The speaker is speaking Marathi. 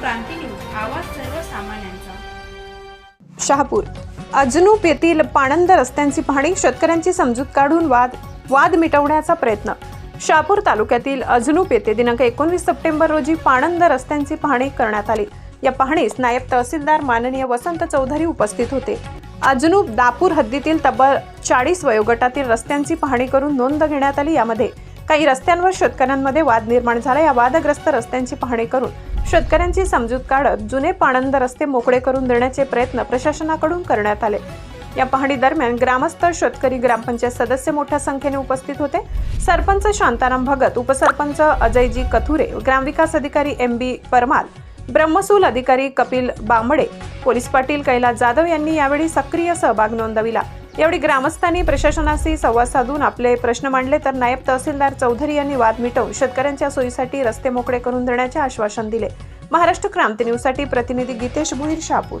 क्रांती न्यूज आवाज सर्वसामान्यांचा. शहापूर. अजनूप येथील पाणंद रस्त्यांची पाहणी शेतकऱ्यांची समजूत काढून वाद वाद मिटवण्याचा प्रयत्न. शहापूर तालुक्यातील अजनूप येथे दिनांक एकोणवीस सप्टेंबर रोजी पाणंद रस्त्यांची पाहणी करण्यात आली. या पाहणीस नायब तहसीलदार माननीय वसंत चौधरी उपस्थित होते. अजनूप दापूर हद्दीतील तब्बल चाळीस वयोगटातील रस्त्यांची पाहणी करून नोंद घेण्यात आली यामध्ये काही रस्त्यांवर शेतकऱ्यांमध्ये वाद निर्माण झाला. या वादग्रस्त रस्त्यांची पाहणी करून शेतकऱ्यांची समजूत काढत जुने पाणंद रस्ते मोकळे करून देण्याचे प्रयत्न प्रशासनाकडून करण्यात आले. या पाहणी दरम्यान ग्रामस्थ शेतकरी ग्रामपंचायत सदस्य मोठ्या संख्येने उपस्थित होते. सरपंच शांताराम भगत उपसरपंच अजयजी कथुरे ग्रामविकास अधिकारी एम बी परमाल ब्रह्मसूल अधिकारी कपिल बांबडे पोलीस पाटील कैलास जाधव यांनी यावेळी सक्रिय सहभाग नोंदविला. यावेळी ग्रामस्थांनी प्रशासनाशी संवाद साधून आपले प्रश्न मांडले तर नायब तहसीलदार चौधरी यांनी वाद मिटवून शेतकऱ्यांच्या सोयीसाठी रस्ते मोकळे करून देण्याचे आश्वासन दिले. महाराष्ट्र क्रांती न्यूजसाठी प्रतिनिधी गीतेश भुईर शहापूर.